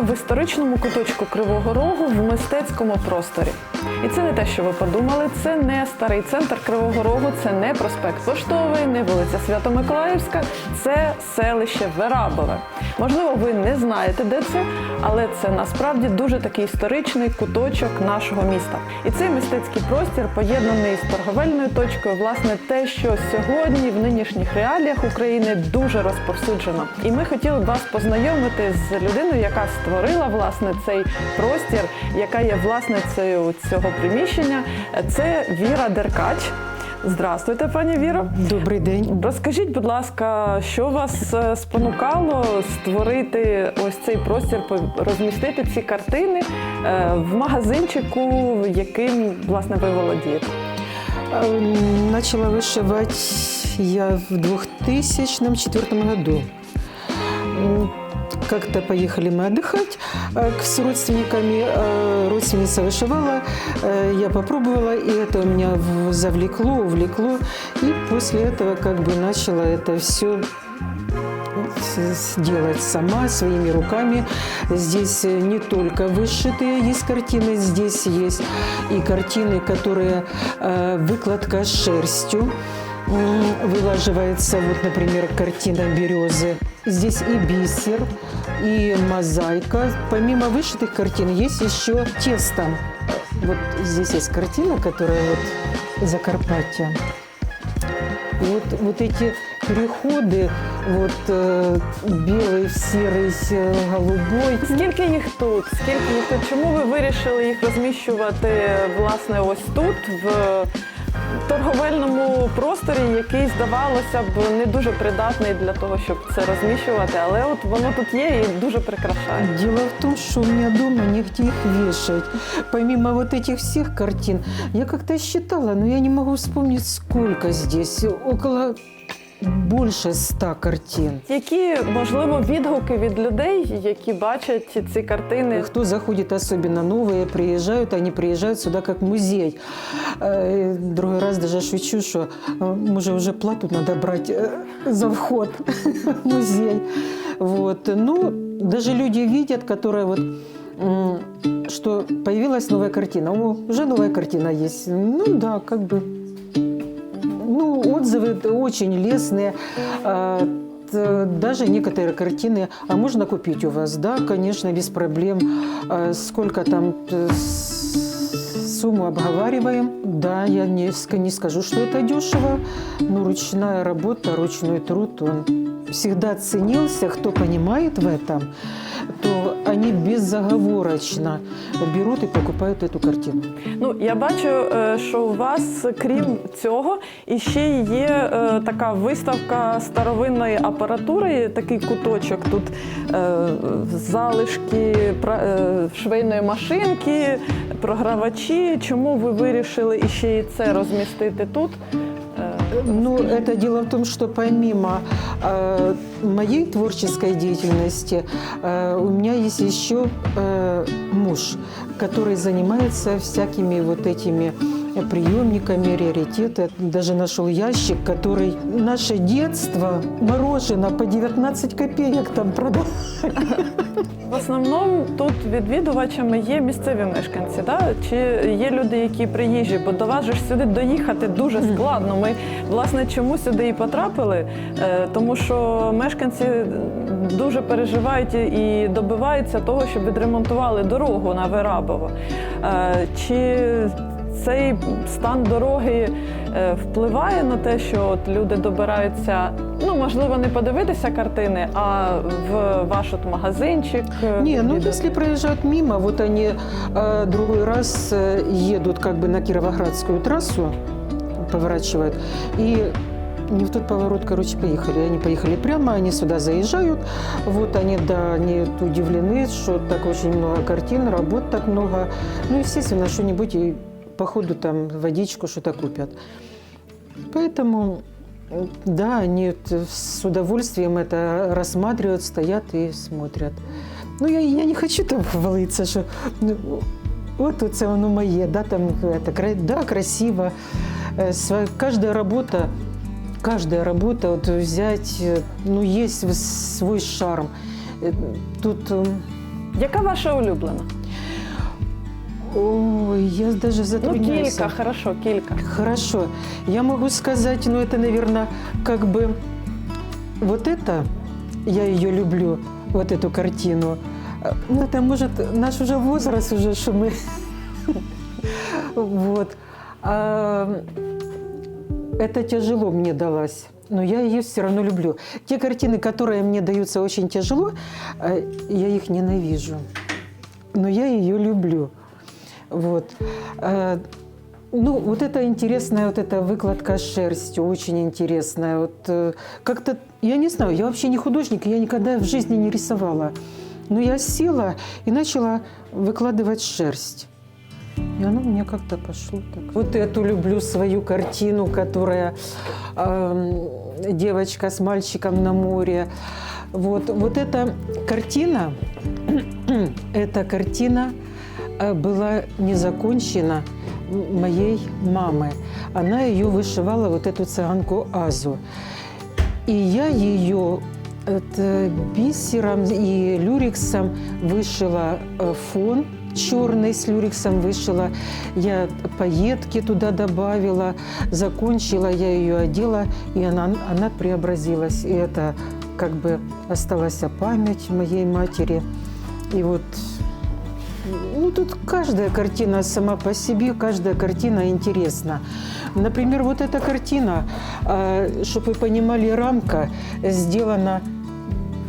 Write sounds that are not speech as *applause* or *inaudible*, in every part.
в історичному куточку Кривого Рогу в мистецькому просторі. І це не те, що ви подумали. Це не старий центр Кривого Рогу, це не проспект Поштовий, не вулиця Свято-Миколаївська, це селище Верабове. Можливо, ви не знаєте, де це, але це насправді дуже такий історичний куточок нашого міста. І цей мистецький простір поєднаний з торговельною точкою, власне, те, що сьогодні в нинішніх реаліях України дуже розповсюджено. І ми хотіли б вас познайомити з людиною, яка створила власне цей простір, яка є власницею цього приміщення. Це Віра Деркач. Здравствуйте, пані Віро. Добрий день. Розкажіть, будь ласка, що вас е, спонукало створити ось цей простір, розмістити ці картини е, в магазинчику, яким власне ви володієте? Начала вышивать я в 2004 году. Как-то поехали мы отдыхать э, с родственниками. э, Родственница вышивала, э, я попробовала, и это меня завлекло, увлекло. И после этого как бы начала это все делать сама, своими руками. Здесь не только вышитые есть картины, здесь есть и картины, которые выкладка шерстью М, Вылаживается, вот, например, картина березы. Здесь и бисер, и мозаика. Помимо вышитых картин есть еще тесто. Вот здесь есть картина, которая вот Закарпатья. И вот, вот эти переходы, вот э, белый, серый, э, голубой, Скільки їх тут? Скільки їх тут? Чому ви вирішили їх розміщувати власне ось тут, в торговельному просторі, який здавалося б не дуже придатний для того, щоб це розміщувати, але от воно тут є і дуже прикрашає. Дело в том, что у меня дома негде их вешать. Помимо вот этих всех картин, я как-то считала, но я не могу вспомнить, сколько здесь. Около больше ста картин. Які можливо відгуки від людей, які бачать ці картини? Кто заходит особенно новые, приезжают, они приезжают сюда как музей. Э, Другой раз даже шучу, что э, може уже плату надо брать э, за вход в музей. Вот. Ну, даже люди видят, которые вот м, что появилась новая картина. О, уже новая картина есть. Ну да, как бы. Ну, отзывы очень лестные. А, т- Даже некоторые картины, а можно купить у вас? Да, конечно, без проблем. А Сколько там э, с- сумму обговариваем? Да, я не, ск- не скажу, что это дешево, но ручная работа, ручной труд, он всегда ценился. Кто понимает в этом, то они безоговорочно берут и покупают эту картину. Ну я бачу, е, що у вас, крім цього, іще є е, така виставка старовинної апаратури, такий куточок. Тут е, залишки швейної машинки, програвачі. Чому ви вирішили іще і це розмістити тут? Е, Ну, это дело в том, что помимо э, моей творческой деятельности, э, у меня есть еще э, муж, который занимается всякими вот этими приемниками, раритеты. Даже нашел ящик, который наше детство мороженое по 19 копеек там продал. В основному тут відвідувачами є місцеві мешканці, да? чи є люди, які приїжджі, бо до вас же ж сюди доїхати дуже складно. Ми власне чому сюди і потрапили, Е, тому що мешканці дуже переживають і добиваються того, щоб відремонтували дорогу на Верабово. Е, Чи цей стан дороги е, впливає на те, що от люди добираються, ну можливо, не подивитися картини, а в ваш от магазинчик. е, Не, ну відвідати? если проезжают мимо, вот они э, другой раз э, едут как бы на Кировоградскую трассу, поворачивают, и не в тот поворот, короче, поехали. Они поехали прямо, они сюда заезжают. Вот они, да, они удивлены, что так очень много картин, работ так много. Ну, естественно, что-нибудь и по ходу там водичку что-то купят. Поэтому, м, да, они т- с удовольствием это рассматривают, стоят и смотрят. Ну, я, я не хочу там хвалиться, *laughs* що ну, от це воно моє, да, там, это, кра- да, красиво. Э, сва- Каждая работа, каждая работа, вот взять, э, ну, есть в- свой шарм. Э, Тут, э, Яка ваша улюблена? Ой, я даже Ну, затрудняюсь. кілька, хорошо, кілька. Хорошо. Я могу сказать, ну это, наверное, как бы вот это, я ее люблю, вот эту картину. Ну, это может наш уже возраст уже, что мы... *laughs* Вот. А, Это тяжело мне далась. Но я ее все равно люблю. Те картины, которые мне даются очень тяжело, э, я их ненавижу. Но я ее люблю. Вот. Э, Ну, вот это интересная вот эта выкладка шерстью, очень интересная. Вот э, как-то, я не знаю, я вообще не художник, я никогда в жизни не рисовала. Но я села и начала выкладывать шерсть. И оно у меня как-то пошло так. Вот эту люблю свою картину, которая эм, девочка с мальчиком на море. Вот, вот эта картина, *clears throat* эта картина э, была не закончена моей мамы. Она ее вышивала, вот эту цыганку Азу. И я ее это, бисером и люрексом вышила э, фон черный с люрексом вышила. Я пайетки туда добавила, закончила, я ее одела, и она, она преобразилась. И это как бы осталась память моей матери. И вот ну, тут каждая картина сама по себе, каждая картина интересна. Например, вот эта картина, чтобы вы понимали, рамка сделана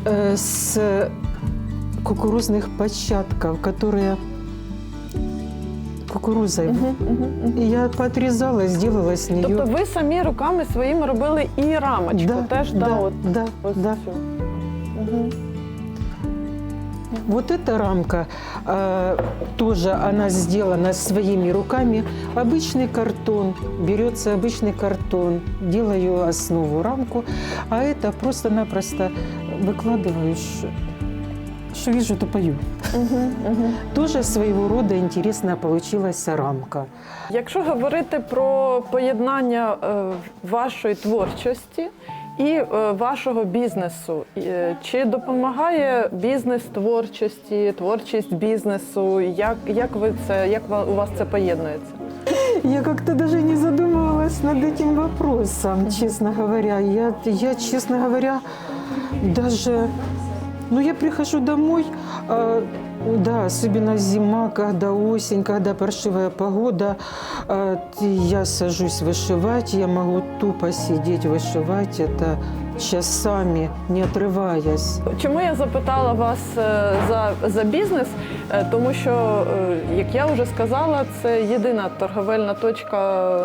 э, с кукурузных початков, которые кукурузой. Мгм, мгм, мгм. И я поотрезала, сделала с нее. Тобто ви самі руками своїми робили і рамочку да, теж, да, да, от, да, ось да. цю. Мгм. Вот эта рамка э, тоже она сделана своими руками. Обычный картон, берется обычный картон, делаю основу рамку, а это просто-напросто выкладываешь, что вижу, то пою. Мгм, мгм. Тоже своего рода интересная получилась рамка. Якщо говорити про поєднання е, вашої творчості і е, вашого бізнесу, е, чи допомагає бізнес творчості, творчість бізнесу? Як, як ви це, як у вас це поєднується? Я как-то даже не задумывалась над этим вопросом, честно говоря. Я, я честно говоря, даже... Ну, я прихожу домой, а, да, особенно зима, когда осень, когда паршивая погода, а, т- я сажусь вышивать, я могу тупо сидеть вышивать это часами, не отрываясь. Чому я запитала вас е, за, за бізнес? Е, Тому що, е, як я вже сказала, це єдина торговельна точка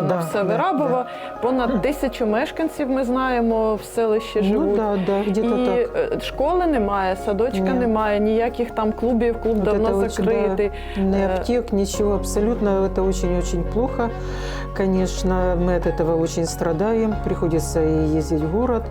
на Да, все да, Вирабово. Понад *laughs* тисячу мешканців ми знаємо в селищі Ну живуть. да, да, где-то І так. е, школи немає, садочка Ні. немає, ніяких там клубів, клуб Вот давно это очень, закритий. да, ни Э, аптек, ничего, абсолютно. Это очень-очень плохо. Конечно, мы от этого очень страдаем. Приходится и ездить в город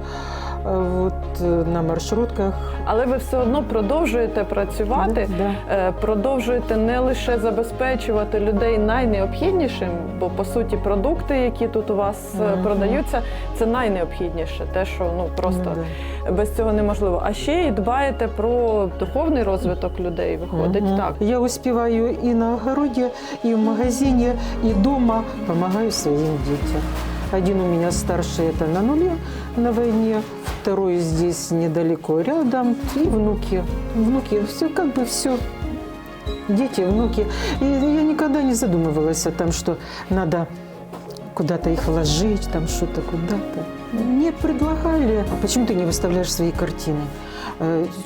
а вот, э, на маршрутках. Але ви все одно продовжуєте працювати. Да, е, Продовжуєте не лише забезпечувати людей найнеобхіднішим, бо по суті продукти, які тут у вас е, Мгм. продаються, це найнеобхідніше, те, що ну просто Ну, да. без цього неможливо. А ще й дбаєте про духовний розвиток людей. Виходить Мгм. так. Я успеваю и на огороде, и в магазине, и дома. Помогаю своим детям. Один у меня старший это на нуле на войне, второй здесь недалеко рядом, и внуки. Внуки, все как бы все. Дети, внуки. И я никогда не задумывалась о том, что надо куда-то их вложить, там что-то куда-то. Мне предлагали, а почему ты не выставляешь свои картины?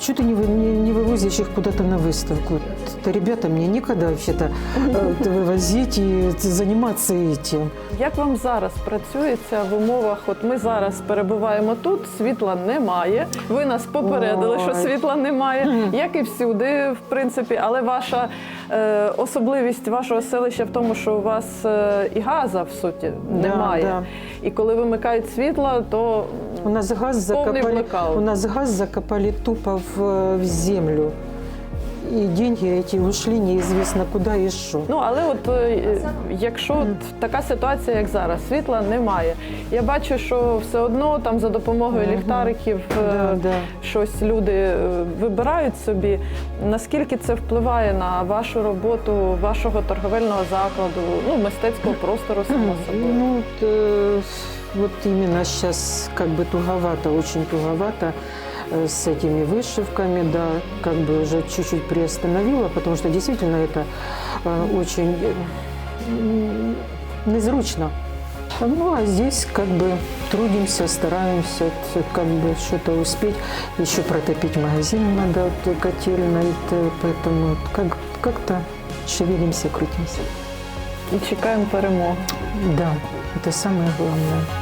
Чего ты не, вы- не, не вывозишь их куда-то на выставку? Это, ребята, мне некогда вообще-то э, это *laughs* вывозить и заниматься этим. Як вам зараз працюється в умовах? От ми зараз перебуваємо тут, світла немає. Ви нас попередили, що Ой. світла немає, Мгм. *laughs* як і всюди, в принципі. Але ваша е, особливість вашого селища в тому, що у вас е, і газа в суті Да, немає. да. І коли вимикають світло, то У нас газ Полный закопали, блэкаут. у нас газ закопали тупо в, в землю. и деньги эти ушли неизвестно куда и что. Ну але от е, якщо от така ситуація, як зараз, світла немає. Я бачу, що все одно там за допомогою Мгм. ліхтариків е, Да, да. щось люди е, вибирають собі. Наскільки це впливає на вашу роботу, вашого торговельного закладу, ну мистецького простору само собою? Ну, вот, именно сейчас как бы туговато, очень туговато э, с этими вышивками, да, как бы уже чуть-чуть приостановила, потому что действительно это э, очень э, незручно. Ну, а здесь как бы трудимся, стараемся как бы что-то успеть. Еще протопить магазин надо вот, котельной, поэтому как, как-то шевелимся, крутимся. І чекаємо перемоги. Да, это самое главное.